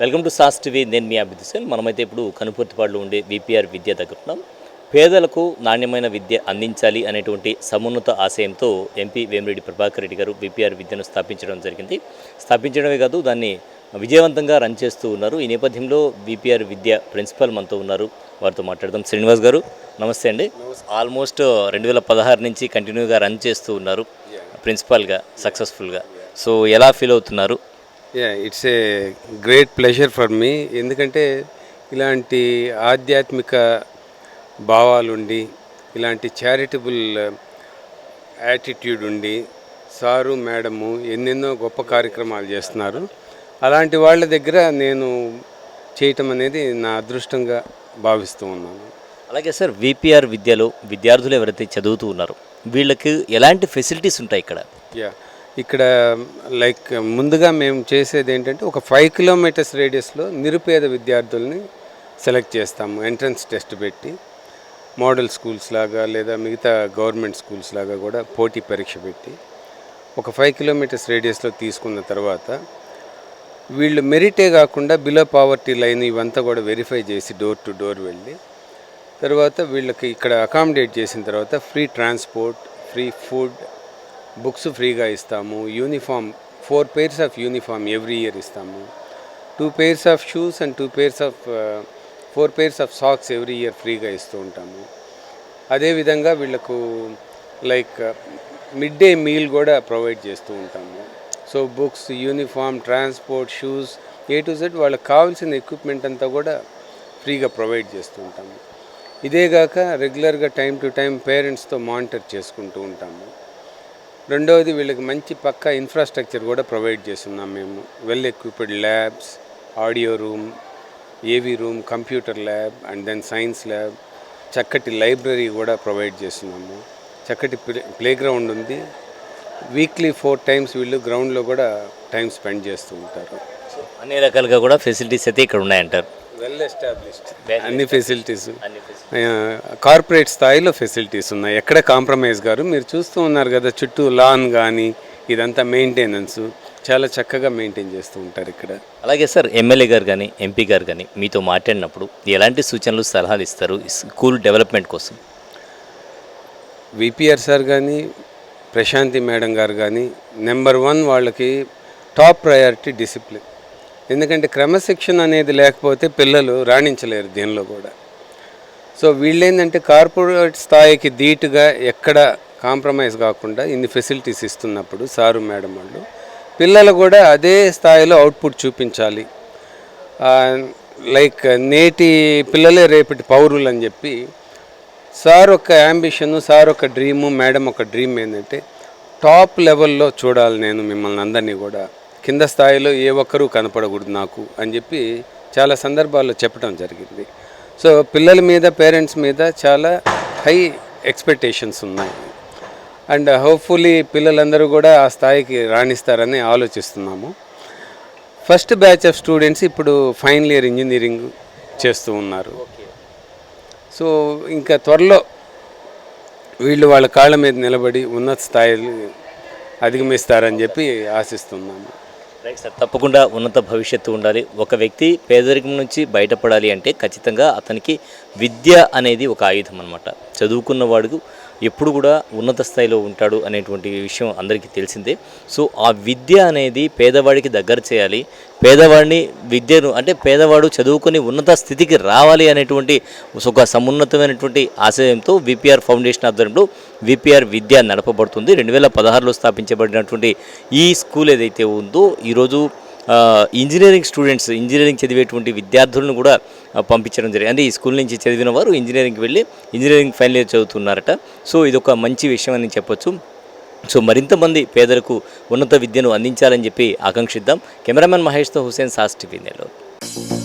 Welcome to sauce TV. నేను మీ అభిదిశన్ మనమైతే ఇప్పుడు కనుపర్తిపాడులో ఉండే విపిఆర్ విద్య దగ్గర ఉన్నాం. పేదలకు నాణ్యమైన విద్య అందించాలి అనేటువంటి సమున్నత ఆశయంతో ఎంపీ వేమిరెడ్డి ప్రభాకర్ రెడ్డి గారు విపిఆర్ విద్యను స్థాపించడం జరిగింది. స్థాపించడమే కాదు దాన్ని విజయవంతంగా రన్ చేస్తూ ఉన్నారు. ఈ నేపథ్యంలో విపిఆర్ విద్య ప్రిన్సిపల్ మనతో ఉన్నారు. వారితో మాట్లాడదాం. శ్రీనివాస్ గారు నమస్తే అండి. ఆల్మోస్ట్ రెండు వేల పదహారు నుంచి కంటిన్యూగా రన్ చేస్తూ ఉన్నారు ప్రిన్సిపాల్గా సక్సెస్ఫుల్గా. సో ఎలా ఫీల్ అవుతున్నారు? Yeah it's a great pleasure for me ఎందుకంటే ఇలాంటి ఆధ్యాత్మిక భావాలుండి ఇలాంటి చారిటబుల్ యాటిట్యూడ్ ఉండి సారు మేడము ఎన్నెన్నో గొప్ప కార్యక్రమాలు చేస్తున్నారు. అలాంటి వాళ్ళ దగ్గర నేను చేయటం అనేది నా అదృష్టంగా భావిస్తూ ఉన్నాను. అలాగే సార్ విపిఆర్ విద్యలో విద్యార్థులు ఎవరైతే చదువుతూ ఉన్నారో వీళ్ళకి ఎలాంటి ఫెసిలిటీస్ ఉంటాయి ఇక్కడ? యా ఇక్కడ లైక్ ముందుగా మేము చేసేది ఏంటంటే ఒక ఫైవ్ కిలోమీటర్స్ రేడియస్లో నిరుపేద విద్యార్థుల్ని సెలెక్ట్ చేస్తాము. ఎంట్రన్స్ టెస్ట్ పెట్టి మోడల్ స్కూల్స్ లాగా లేదా మిగతా గవర్నమెంట్ స్కూల్స్ లాగా కూడా పోటీ పరీక్ష పెట్టి ఒక ఫైవ్ కిలోమీటర్స్ రేడియస్లో తీసుకున్న తర్వాత వీళ్ళు మెరిటే కాకుండా బిలో పావర్టీ లైన్ ఇవంతా కూడా వెరిఫై చేసి డోర్ టు డోర్ వెళ్ళి తర్వాత వీళ్ళకి ఇక్కడ అకామిడేట్ చేసిన తర్వాత free transport free food books ఫ్రీగా ఇస్తాము. Uniform four pairs of uniform every year ఇస్తాము. Two pairs of shoes and two pairs of four pairs of socks every year ఫ్రీగా ఇస్తూ ఉంటాము. అదేవిధంగా వీళ్ళకు లైక్ మిడ్ డే మీల్ కూడా ప్రొవైడ్ చేస్తూ ఉంటాము. So books uniform transport shoes A to Z వాళ్ళకి కావాల్సిన ఎక్విప్మెంట్ అంతా కూడా ఫ్రీగా ప్రొవైడ్ చేస్తూ ఉంటాము. ఇదేగాక రెగ్యులర్గా టైం టు టైం పేరెంట్స్తో మానిటర్ చేసుకుంటూ ఉంటాము. రెండవది వీళ్ళకి మంచి పక్క ఇన్ఫ్రాస్ట్రక్చర్ కూడా ప్రొవైడ్ చేస్తున్నాం మేము. Well equipped labs audio room AV room computer lab and then science lab చక్కటి లైబ్రరీ కూడా ప్రొవైడ్ చేస్తున్నాము. చక్కటి ప్లే ప్లే గ్రౌండ్ ఉంది. వీక్లీ ఫోర్ టైమ్స్ వీళ్ళు గ్రౌండ్లో కూడా టైం స్పెండ్ చేస్తూ ఉంటారు. అన్ని రకాలుగా కూడా ఫెసిలిటీస్ అయితే ఇక్కడ ఉన్నాయంటారు. వెల్ ఎస్టాబ్లిష్డ్ అన్ని ఫెసిలిటీస్. కార్పొరేట్ స్థాయిలో ఫెసిలిటీస్ ఉన్నాయి. ఎక్కడ కాంప్రమైజ్ గారు? మీరు చూస్తూ ఉన్నారు కదా చుట్టూ లాన్ కానీ ఇదంతా మెయింటెనెన్స్ చాలా చక్కగా మెయింటైన్ చేస్తూ ఉంటారు ఇక్కడ. అలాగే సార్ ఎమ్మెల్యే గారు కానీ ఎంపీ గారు కానీ మీతో మాట్లాడినప్పుడు ఎలాంటి సూచనలు సలహాలు ఇస్తారు స్కూల్ డెవలప్మెంట్ కోసం? విపిఆర్ సార్ కానీ ప్రశాంతి మేడం గారు కానీ నెంబర్ వన్ వాళ్ళకి టాప్ ప్రయారిటీ డిసిప్లిన్ ఎందుకంటే క్రమశిక్షణ అనేది లేకపోతే పిల్లలు రాణించలేరు దీనిలో కూడా. సో వీళ్ళేంటంటే కార్పొరేట్ స్థాయికి ధీటుగా ఎక్కడ కాంప్రమైజ్ కాకుండా ఇన్ని ఫెసిలిటీస్ ఇస్తున్నప్పుడు సారు మేడం వాళ్ళు పిల్లలు కూడా అదే స్థాయిలో అవుట్పుట్ చూపించాలి. లైక్ నేటి పిల్లలే రేపటి పౌరులు అని చెప్పి సార్ ఒక యాంబిషన్ సార్ ఒక డ్రీము మేడం ఒక డ్రీమ్ ఏంటంటే టాప్ లెవెల్లో చూడాలి నేను మిమ్మల్ని అందరినీ కూడా. కింద స్థాయిలో ఏ ఒక్కరూ కనపడకూడదు నాకు అని చెప్పి చాలా సందర్భాల్లో చెప్పడం జరిగింది. సో పిల్లల మీద పేరెంట్స్ మీద చాలా హై ఎక్స్పెక్టేషన్స్ ఉన్నాయి. అండ్ హోప్ఫుల్లీ పిల్లలందరూ కూడా ఆ స్థాయికి రాణిస్తారని ఆలోచిస్తున్నాము. ఫస్ట్ బ్యాచ్ ఆఫ్ స్టూడెంట్స్ ఇప్పుడు ఫైనల్ ఇయర్ ఇంజనీరింగ్ చేస్తూ ఉన్నారు. సో ఇంకా త్వరలో వీళ్ళు వాళ్ళ కాళ్ళ మీద నిలబడి ఉన్నత స్థాయిలు అధిగమిస్తారని చెప్పి ఆశిస్తున్నాము. రైట్ సార్ తప్పకుండా ఉన్నత భవిష్యత్తు ఉండాలి. ఒక వ్యక్తి పేదరికం నుంచి బయటపడాలి అంటే ఖచ్చితంగా అతనికి విద్య అనేది ఒక ఆయుధం అనమాట చదువుకున్నవాడుకు ఎప్పుడు కూడా ఉన్నత స్థాయిలో ఉంటాడు అనేటువంటి విషయం అందరికీ తెలిసిందే. సో ఆ విద్య అనేది పేదవాడికి దగ్గర చేయాలి. పేదవాడిని విద్యను అంటే పేదవాడు చదువుకొని ఉన్నత స్థితికి రావాలి అనేటువంటి ఒక సమున్నతమైనటువంటి ఆశయంతో విపిఆర్ ఫౌండేషన్ ఆధ్వర్యంలో విపిఆర్ విద్య నడపబడుతుంది. రెండు వేల పదహారులో స్థాపించబడినటువంటి ఈ స్కూల్ ఏదైతే ఉందో ఈరోజు ఇంజనీరింగ్ స్టూడెంట్స్ ఇంజనీరింగ్ చదివేటువంటి విద్యార్థులను కూడా పంపించడం జరిగింది. అంటే ఈ స్కూల్ నుంచి చదివిన వారు ఇంజనీరింగ్కి వెళ్ళి ఇంజనీరింగ్ ఫైనల్ ఇయర్ చదువుతున్నారట. సో ఇది ఒక మంచి విషయం అని చెప్పొచ్చు. సో మరింత మంది పేదలకు ఉన్నత విద్యను అందించాలని చెప్పి ఆకాంక్షిద్దాం. కెమెరామెన్ మహేష్తో హుసేన్ సాస్ టీవీ నెల్లూరు.